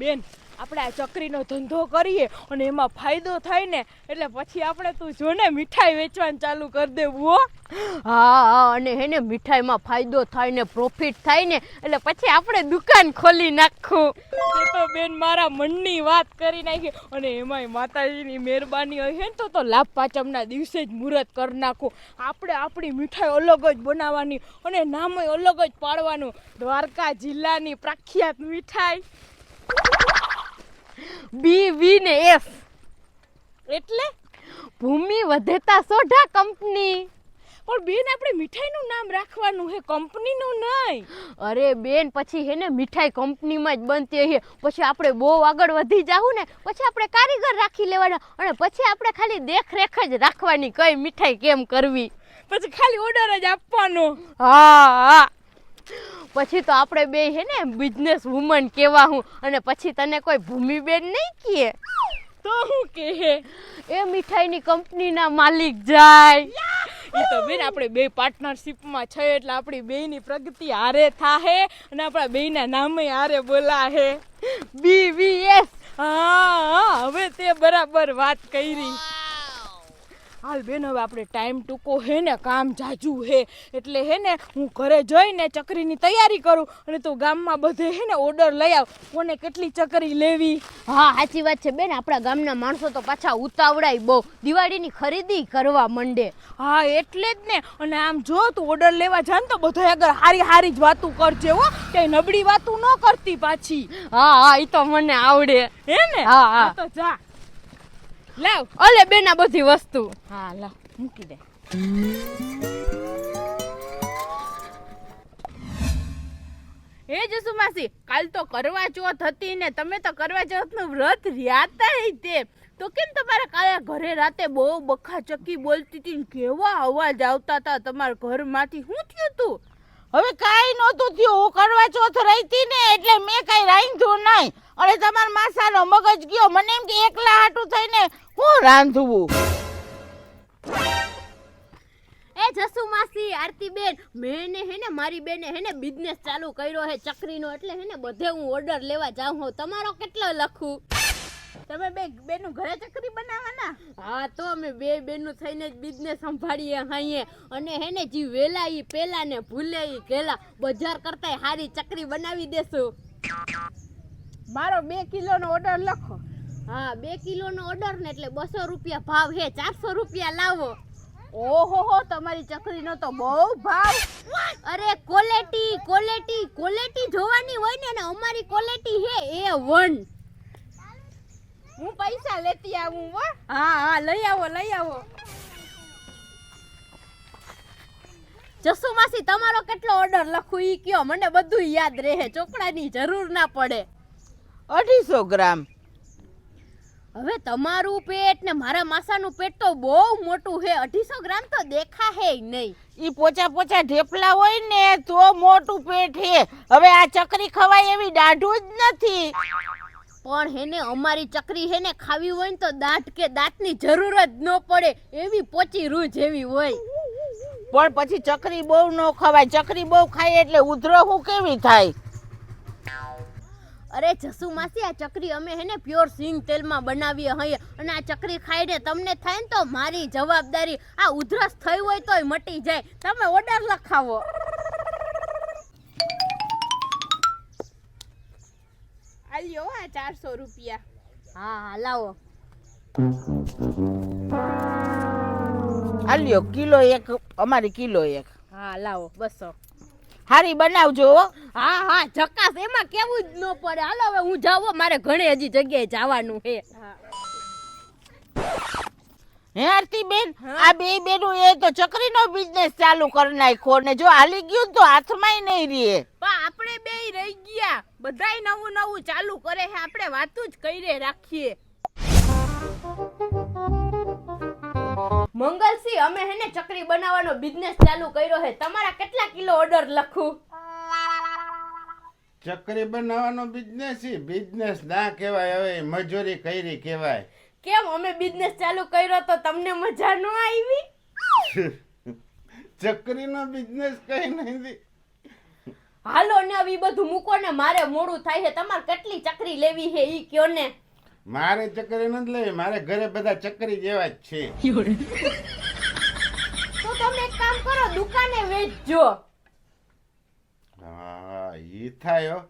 બેન, આપણે આ ચકરીનો ધંધો કરીએ અને એમાં ફાયદો થાય ને, એટલે પછી આપણે તું જો ને મીઠાઈ વેચવાનું ચાલુ કરી દેવું, હો. હા હા, અને હે ને મીઠાઈમાં ફાયદો થાય ને પ્રોફિટ થાય ને, એટલે પછી આપણે દુકાન ખોલી નાખું. એ તો બેન મારા મનની વાત કરી નાખી, અને એમાંય માતાજીની મહેરબાની હોય ને તો તો લાભ પાંચમના દિવસે જ મુહૂર્ત કરી નાખું. આપણે આપણી મીઠાઈ અલગ જ બનાવવાની, અને નામય અલગ જ પાડવાનું. દ્વારકા જિલ્લાની પ્રખ્યાત મીઠાઈ. બી વી ને એફ એટલે ભૂમિ વધેતા સોઢા કંપની. પણ બેન આપણે મીઠાઈનું નામ રાખવાનું હે કંપનીનું નહીં. અરે બેન પછી હે ને મીઠાઈ કંપનીમાં જ બનતી હે પછી આપણે બહુ આગળ વધી જાવું ને પછી આપણે કારીગર રાખી લેવાના. અને પછી આપણે ખાલી દેખરેખ જ રાખવાની કઈ મીઠાઈ કેમ કરવી. પછી ખાલી ઓર્ડર જ આપવાનો. હા હા. પછી તો આપણે બે હે ને બિઝનેસ વુમન કેવા હું? અને પછી તને કોઈ ભૂમિબેન નહીં કહે? તો હું કે એ મીઠાઈની કંપનીના માલિક જાય. એ તો બેન આપણે બે પાર્ટનરશિપમાં છે એટલે આપણી બેયની પ્રગતિ હારે થાહે અને આપણા બેયના નામે હારે બોલાહે. બી વી એસ હા હવે તે બરાબર વાત કરી. હાલ બેન હવે આપણે ટાઈમ ટૂંકો હે ને કામ જાજુ હે. એટલે હે ને હું ઘરે જઈને ચકરીની તૈયારી કરું અને તું ગામમાં બધે હે ને ઓર્ડર લઈ આવ. કોને કેટલી ચકરી લેવી? હા સાચી વાત છે બેન. આપણા ગામના માણસો તો પાછા ઉતાવળાય બહુ. દિવાળીની ખરીદી કરવા માંડે. હા એટલે જ ને. અને આમ જો તું ઓર્ડર લેવા જાન તો બધા આગળ હારી હારી જ વાતું કરજે હો. કે નબળી વાતું ન કરતી પાછી. હા હા એ તો મને આવડે. હે ને? હા, હા. તો જા. લાવ. અલે બેન આ બધી વસ્તુ. હા લાવ. મૂકી દે. હે જસુ માસી કાલ તો કરવા ચોથ હતી ને તમે તો કરવા ચોથનું વ્રત રહ્યા તે. તો કેમ તમારા કાલે ઘરે રાતે બહુ બખા ચકી બોલતી હતી ને કેવા અવાજ આવતા હતા તમારા ઘરમાંથી? શું થયું તું? હવે કાંઈ નહોતું થયું. હું કરવા ચોથ રહી ને એટલે મેં કાંઈ રાંધ્યું નહીં. અને તમારા માસાનો મગજ ગયો. મને એમ કે એકલા હાટું થઈને હું રાંધવું એ જસુ માસી આરતી બેન મેં હે ને મારી બેને હે ને બિઝનેસ ચાલુ કર્યો હે ચકરીનો. એટલે હે ને બધે હું ઓર્ડર લેવા જાઉં હું. તમારો કેટલો લખું? તમે બે બેનું ઘરે ચકરી બનાવવાના? હા તો અમે બે બેનું થઈને જ બિઝનેસ સંભાળીએ હાઈએ અને હે ને જી વેલા ઈ પેલા ને ભૂલે ઈ ગેલા બજાર કરતાય હારી ચકરી બનાવી દેશું. મારો બે કિલોનો ઓર્ડર લખો. હા બે કિલોનો ઓર્ડર ને એટલે બસો રૂપિયા ભાવ હે ચારસો રૂપિયા લાવો. ઓહો હો તમારી ચકરીનો તો બહુ ભાવ. અરે ક્વોલિટી ક્વોલિટી ક્વોલિટી જોવાની હોય ને અને અમારી ક્વોલિટી હે એ વન. હું પૈસા લેતી આવું હો. હા હા લઈ આવો લઈ આવો. જસુ માસી તમારો કેટલો ઓર્ડર લખું ઈ કયો? મને બધું યાદ રહે. ચોકડાની જરૂર ના પડે. અઢીસો ગ્રામ. હવે તમારું પેટ ને મારા માસાનું પેટ તો બહુ મોટું છે. અઢીસો ગ્રામ તો દેખા હે નહીં. ઈ પોચા પોચા ઢેપલા હોય ને તો મોટું પેટ હે હવે આ ચકરી ખવાય એવી દાઢું જ નથી. પણ હેને અમારી ચકરી હેને ખાવી હોય ને તો દાંત કે દાંતની જરૂર જ ન પડે. એવી પોચી રૂ જેવી હોય. પણ પછી ચકરી બહુ ન ખવાય. ચકરી બહુ ખાય એટલે ઉધરો હું કેવી થાય? અરે જસુ માસી આ ચકરી અમે હેને પ્યોર સિંગ તેલમાં બનાવીએ હઈએ. અને આ ચકરી ખાઈને તમને થાય ને તો મારી જવાબદારી આ ઉધરસ થઈ હોય તોય મટી જાય. તમે ઓર્ડર લખાવો. આલ્યો આ ચારસો રૂપિયા. હા હા લાવો. આલ્યો કિલો એક અમારી કિલો એક. હા લાવો બસો. હારી બનાવજો હા. હા જકાસ એમાં કેવું જ ન પડે. હાલો હવે હું જાવ મારે ઘણી હજી જગ્યાએ જવાનું છે. હે આરતી બેન આ બે બેનું એ તો ચકરીનો બિઝનેસ ચાલુ કરી નાખ્યો ને જો હાલી ગયું તો હાથમાંય નહીં રહે. પણ આપણે બે રહી ગયા. બધાય નવું નવું ચાલુ કરે છે. આપણે વાતું જ કરી રાખીએ. મંગલસિંહ અમે હેને ચકરી બનાવવાનો બિઝનેસ ચાલુ કર્યો છે. તમારા કેટલા કિલો ઓર્ડર લખું? ચકરી બનાવવાનો બિઝનેસ બિઝનેસ ના કહેવાય હવે મજૂરી કરી કહેવાય. કેમ? અમે બિઝનેસ ચાલુ કર્યો તો તમને મજા ન આવી? ચકરીનો બિઝનેસ કઈ નથી હાલો ને હવે બધું મૂકો ને મારે મોડું થાય છે. તમારે કેટલી ચકરી લેવી છે ઈ કયો ને? મારે ચકરી નથી લેવી મારે ઘરે બધા ચક્કરી જેવા જ છે. તો તમે એક કામ કરો દુકાને વેચજો. હા ઈ થાય હો.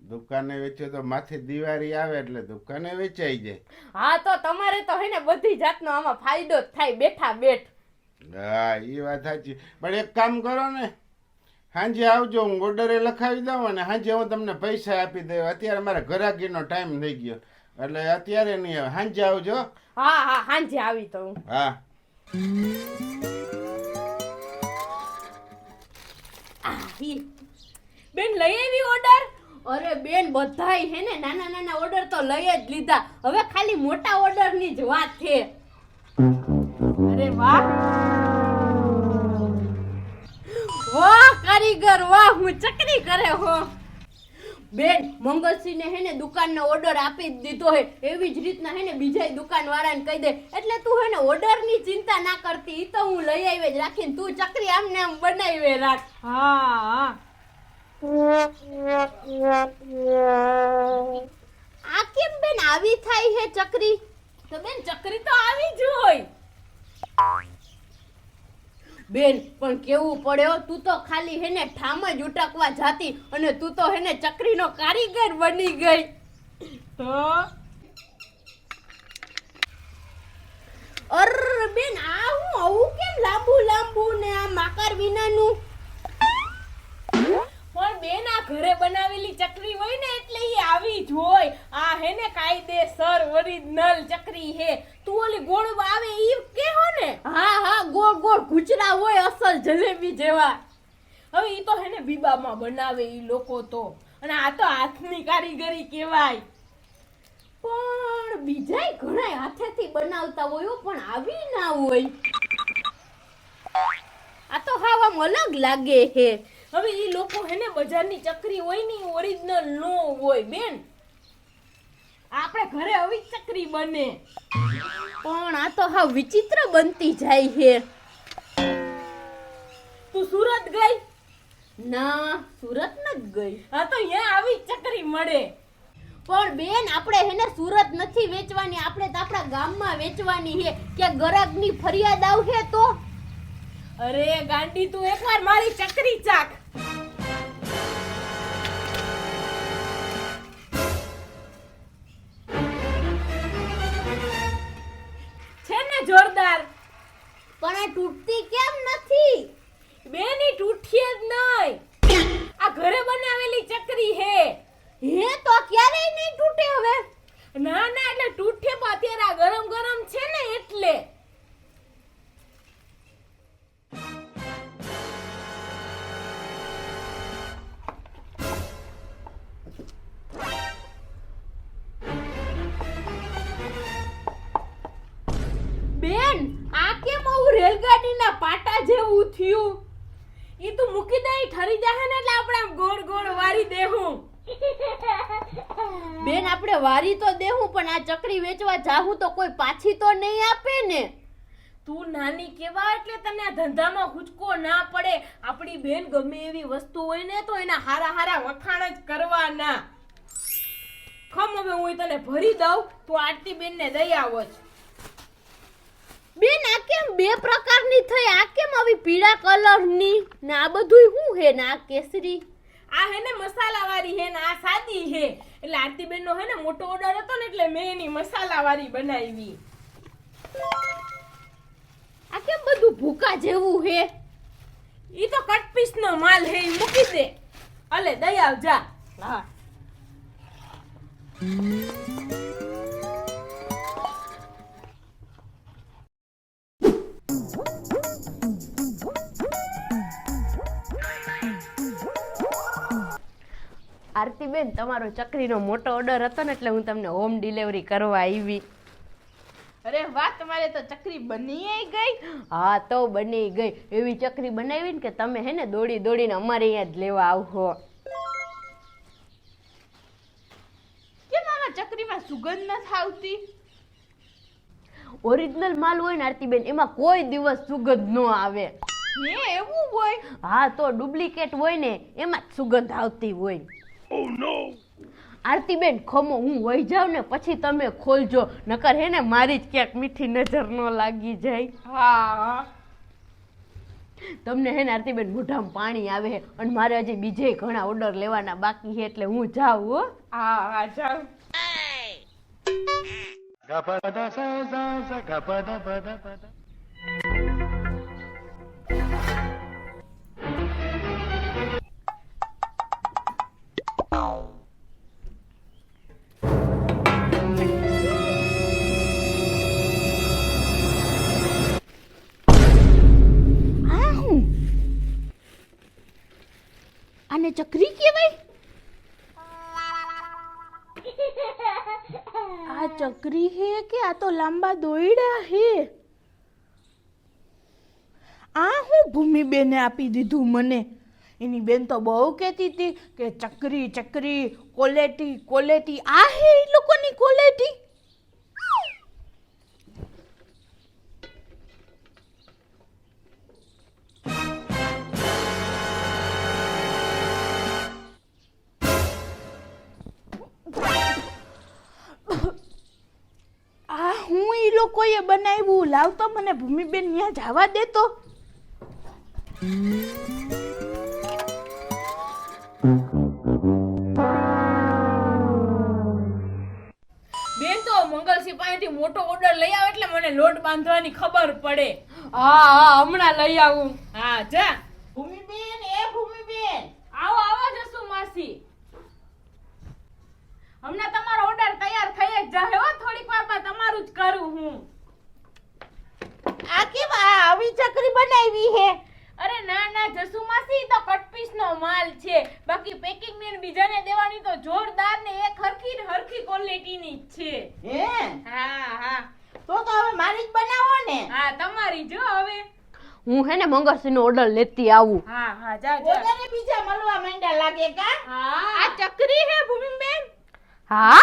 દુકાને વેચ્યો તો માથે દિવાળી આવે એટલે દુકાને વેચાઈ જાય. હા તો તમારે તો હે ને બધી જાતનો આમાં ફાયદો જ થાય બેઠા બેઠ. હા એ વાત સાચી. પણ એક કામ કરો ને હાંજે આવજો હું ઓર્ડરે લખાવી દઉં અને હાંજે હું તમને પૈસા આપી દઉં. અત્યારે મારા ઘરાકીનો ટાઈમ થઈ ગયો. એટલે અત્યારે નહીં આવે સાંજે આવજો. હા હા હાંજે આવી તો હું. હા. બેન લઈ આવી ઓર્ડર અરે બેન બધાય હે ને નાના નાના ઓર્ડર તો લઈ જ લીધા. હવે ખાલી મોટા ઓર્ડરની જ વાત છે. અરે વાહ. વાહ કારીગર વાહ હું ચકરી કરે હો. બેન મંગલસિંહને હે ને દુકાનનો ઓર્ડર આપી જ દીધો હે. એવી જ રીતના હે ને બીજા દુકાનવાળાને કહી દે. એટલે તું હે ને ઓર્ડરની ચિંતા ના કરતી ઈ તો હું લઈ આવી જ રાખીને તું ચકરી આમ ને આમ બનાવી રાખ. હા હા. આ કેમ બેન આવી થાય હે ચકરી? તો બેન ચકરી તો આવી જ હોય. બેન પણ કેવું પડે તું તો ખાલી હેને ઠામ જ ઉટકવા જાતી અને તું તો હેને ચકરીનો કારીગર બની ગઈ. તો? અર બેન આ હું આવું કેમ લાંબુ લાંબુ ને આ માકર વિનાનું? પણ બેન આ ઘરે બનાવેલી ચકરી હોય ને એટલે એ આવી જ હોય. આ હેને કાયદેસર ઓરિજિનલ ચકરી હે. તું ઓલી ગોળ આવે ઈ કેહો ને હા હા ગોળ ગોળ ગુચરા અસલ જલેબી જેવા. હવે એ તો હેને બીબામાં બનાવે એ લોકો તો. અને આ તો હાથની કારીગરી કહેવાય. પણ બીજાય ઘણા હાથેથી બનાવતા હોય પણ આવી ના હોય. આ તો હાવ આમ અલગ લાગે હે. હવે ઈ લોકો હેને બજારની ચકરી હોય ને ઓરિજિનલ નો હોય, બેન. આપણે ઘરે આવી ચકરી બને. પણ આ તો હા વિચિત્ર બનતી જાય તું સુરત ગઈ? ના, સુરત ન ગઈ. હા, તો અહીંયા આવી ચકરી મળે. પણ બેન, આપણે હેને સુરત નથી વેચવાની, આપણે તો આપણા ગામમાં વેચવાની હે કે ગરાગની ફરિયાદ આવશે તો? અરે, ગાંડી, તું એકવાર મારી ચકરી ચાખ. છે ને જોરદાર. પણ એ તૂટતી કેમ નથી? બેની તૂટીએ જ નહીં. આ ઘરે બનાવેલી ચકરી હે. હે તો ક્યારેય નહીં તૂટે હવે? ના ના એટલે તૂટે પણ અત્યારે આ ગરમ ગરમ છે ને એટલે. બેન આ કેમ આવું રેલગાડીના પાટા જેવું થયું? ઈ તું મૂકી દે ઠરી જાહે ને એટલે આપણે આમ ગોળ ગોળ વારી દેહું. બેન આપણે વારી તો દેવું પણ આ ચકરી વેચવા જાહું તો કોઈ પાછી તો નહીં આપે ને. તું નાની કેવા એટલે તને આ ધંધામાં હુચકો ના પડે. આપણી બેન ગમે એવી વસ્તુ હોય ને તો એના હારા હારા વખાણ જ કરવાના. ખમ હવે હું તને ભરી દઉં તું આરતી બેન ને દઈ આવો જ. બેન આ કેમ બે પ્રકારની થઈ? આ કેમ આવી પીળા કલરની? ને આ બધું શું હે ને આ કેસરી? આ હે ને મસાલાવાળી હે ને આ સાદી હે. એટલે આરતી બેન નો હે ને મોટો ઓર્ડર હતો ને એટલે મેં એની મસાલાવાળી બનાવી. આ કેમ બધું ભૂકા જેવું હે ઈ તો કટ પીસ નો માલ હે ઈ મૂકી દે. અલે દયાવ જા. હા. આરતીબેન તમારો ચકરીનો મોટો ઓર્ડર હતો ને એટલે હું તમને હોમ ડિલિવરી કરવા આવી. અરે વાહ તમારે તો ચકરી બની ગઈ. હા તો બની ગઈ. એવી ચકરી બનાવી ને કે તમે હે ને દોડી દોડીને અમારે અહીંયા જ લેવા આવો કેમ આમાં ચકરીમાં સુગંધ નથી આવતી? ઓરિજિનલ માલ હોય ને આરતીબેન એમાં કોઈ દિવસ સુગંધ ન આવે. એવું હોય? હા તો ડુપ્લિકેટ હોય ને એમાં જ સુગંધ આવતી હોય. આરતીબેન ખમો હું વહી જાઉં ને પછી તમે ખોલજો. નકર હે ને મારી જ ક્યાંક મીઠી નજર ન લાગી જાય. હા. તમને હે ને આરતીબેન મોઢામાં પાણી આવે છે અને મારે હજી બીજે ઘણા ઓર્ડર લેવાના બાકી છે એટલે હું જાઉં હો. હા હા જાવ આ ચકરી હે કે આ તો લાંબા દોયડા હે? આ હું ભૂમિબેને આપી દીધું મને. એની બેન તો બહુ કહેતી હતી કે ચકરી ચકરી ક્વોલિટી ક્વોલિટી આ હે એ લોકોની કોલેટી? લોકોએ બનાવ્યું. લાવતો મને ભૂમિબેન ત્યાં જવા દેતો બેન તો મંગલસિંહ પાસેથી મોટો ઓર્ડર લઈ આવે એટલે મને લોટ બાંધવાની ખબર પડે. હા હા હમણાં લઈ આવું. હા જા. ભૂમિબેન એ ભૂમિબેન. આવો આવો જસુ માસી. હમણાં તમારો ઓર્ડર તૈયાર થઈ જ જાહે હો થોડીક વારમાં તમારું જ કરું હું આ કેમ આ આવી ચકરી હે? અરે ના ના જસુ માસી તો કટપીસ નો માલ છે. બાકી પેકિંગ ને બીજાને દેવાની તો જોરદાર ને એક હરખી હરખી ક્વોલિટી ની જ છે. હે? હા હા. તો તો હવે મારી જ બનાવો ને. હા તમારી જો હવે. હું હે ને મંગળસિંહ નો ઓર્ડર લેતી આવું. હા હા જા જા. ઓર્ડર બીજા મળવા માંડ્યા લાગે કા? હા. આ ચકરી હે ભૂમિબેન? હા.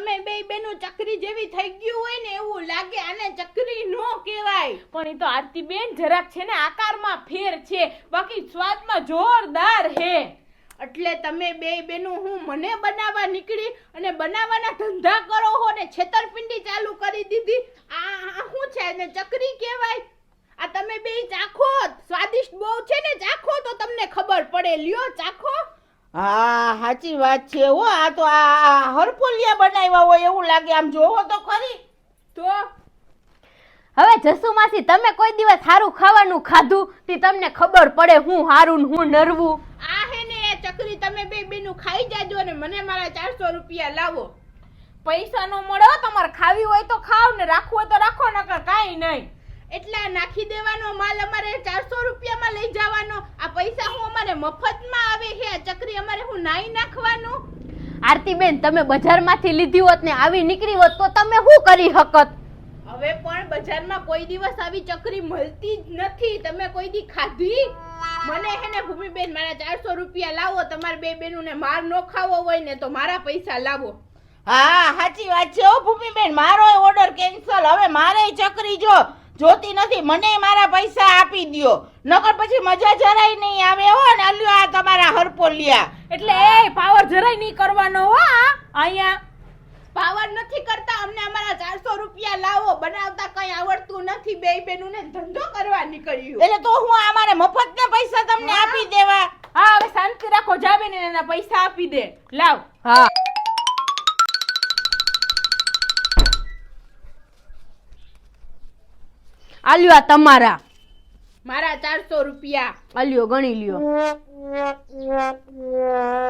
તમે બે બેનું ચકરી જેવી થઈ ગયું હોય ને એવું લાગે આને ચકરી નો કહેવાય. પણ એ તો આરતી બેન જરાક છે ને આકારમાં ફેર છે. બાકી સ્વાદમાં જોરદાર હે એટલે તમે બે બેનું હું મને બનાવવા નીકળી અને બનાવવાના ધંધા કરો હો ને છેતરપિંડી ચાલુ કરી દીધી. આ શું છે ને ચકરી કહેવાય? આ તમે બે ચાખો સ્વાદિષ્ટ બહુ છે ને ચાખો તો તમને ખબર પડે. લ્યો ચાખો. હા સાચી વાત છે. હો આ તો આ હરફોલિયા હરપોલિયા બનાવ્યા હોય એવું લાગે. આમ જોવો તો ખરી. તો? હવે જસુ માસી તમે કોઈ દિવસ સારું ખાવાનું ખાધું? તે તમને ખબર પડે હું હારું ને હું નરવું. આ હે ને એ ચકરી તમે બે બેનું ખાઈ જાજો ને મને મારા ચારસો રૂપિયા લાવો. પૈસા નો મળો તમારે ખાવી હોય તો ખાવ ને રાખવું હોય તો રાખો નકર કાંઈ નહીં. એટલા નાખી દેવાનો માલ અમારે ચારસો રૂપિયામાં લઈ જવાનો. આ પૈસા હું અમારે મફતમાં આવે છે આ ચકરી અમારે હું નાઈ નાખવાનું. આરતીબેન તમે બજારમાંથી લીધી હોત ને આવી નીકળી હોત તો તમે શું કરી શકત? હવે પણ બજારમાં કોઈ દિવસ આવી ચકરી મળતી જ નથી. તમે કોઈ દી ખાધી? મને હે ને ભૂમિબેન મારા ચારસો રૂપિયા લાવો તમારે બે બેનું ને માર નો ખાવો હોય ને તો મારા પૈસા લાવો. હા સાચી વાત છે ઓ ભૂમિબેન મારો ઓર્ડર કેન્સલ હવે મારે ચકરી જો જોતી નથી. મને મારા પૈસા આપી દો નકર પછી મજા જરાય નહીં આવે હો ને અલ્યો આ તમારા હરપોલિયા એટલે એ પાવર જરાય નહીં કરવાનો હો આ અહીંયા. પાવર નથી કરતા. અમને અમારા ચારસો રૂપિયા લાવો. બનાવતા કઈ આવડતું નથી. બે બેનું ને ધંધો કરવા નીકળ્યું. એટલે તો હું અમારે મફત ને પૈસા તમને આપી દેવા. હા હવે શાંતિ રાખો. જાબેન ને એના પૈસા આપી દે. લાવ. હા. આલ્યો આ તમારા. મારા ચારસો રૂપિયા. આલ્યો ગણી લ્યો.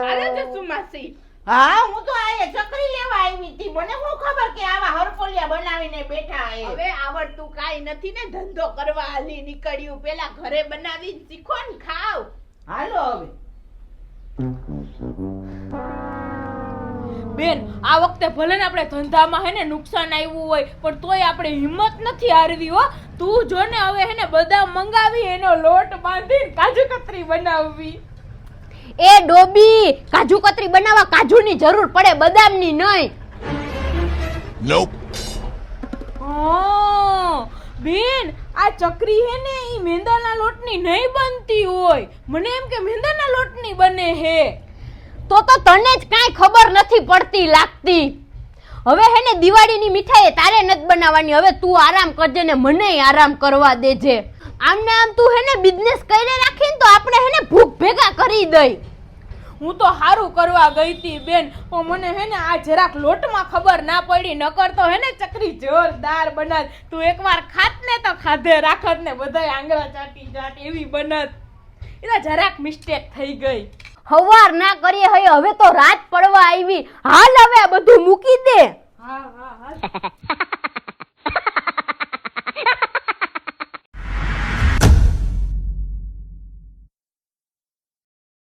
હાલે જસુ માસી હા હું તો આ ચકરી લેવા આવી હતી. મને શું ખબર કે આવા હરકોલિયા બનાવીને બેઠા હે હવે આવડતું કાઈ નથી ને ધંધો કરવા હાલી નીકળ્યું. પેલા ઘરે બનાવી શીખો ને ખાવ. હાલો હવે. બેન આ વખતે ભલે ને આપણે ધંધામાં હે ને નુકસાન આવ્યું હોય પણ તોય આપણે હિંમત નથી હારવી હો. તું જો ને હવે હે ને બધા મંગાવી એનો લોટ બાંધી કાજુ કતરી બનાવવી. એ ડોબી કાજુ કતરી બનાવવા કાજુની જરૂર પડે બદામની નહીં. નોપ હા બેન આ ચકરી હે ને એ મેંદાના લોટની નહીં બનતી હોય. મને એમ કે મેંદાના લોટની બને હે. તો તો તને જ કાંઈ ખબર નથી પડતી લાગતી. હવે હે ને દિવાળીની મીઠાઈ તારે નથી બનાવવાની. હવે તું આરામ કરજે ને મને આરામ કરવા દેજે. આમ ને આમ તું હે ને બિઝનેસ કરીને રાખીને તો આપણે હે ને ભૂખ ભેગા કરી દઈ. હું તો સારું કરવા ગઈ તી બેન મને હે ને આ જરાક લોટમાં ખબર ના પડી. નકર તો હે ને ચકરી જોરદાર બનાત. તું એકવાર ખાત ને તો ખાધે, રાખત ને બધાય આંગળા ચાટી ચાટ એવી બનત. એ જરાક મિસ્ટેક થઈ ગઈ. હવાર ના કરીએ હવે હવે તો રાત પડવા આવી. હાલ હવે આ બધું મૂકી દે. હા હા હા.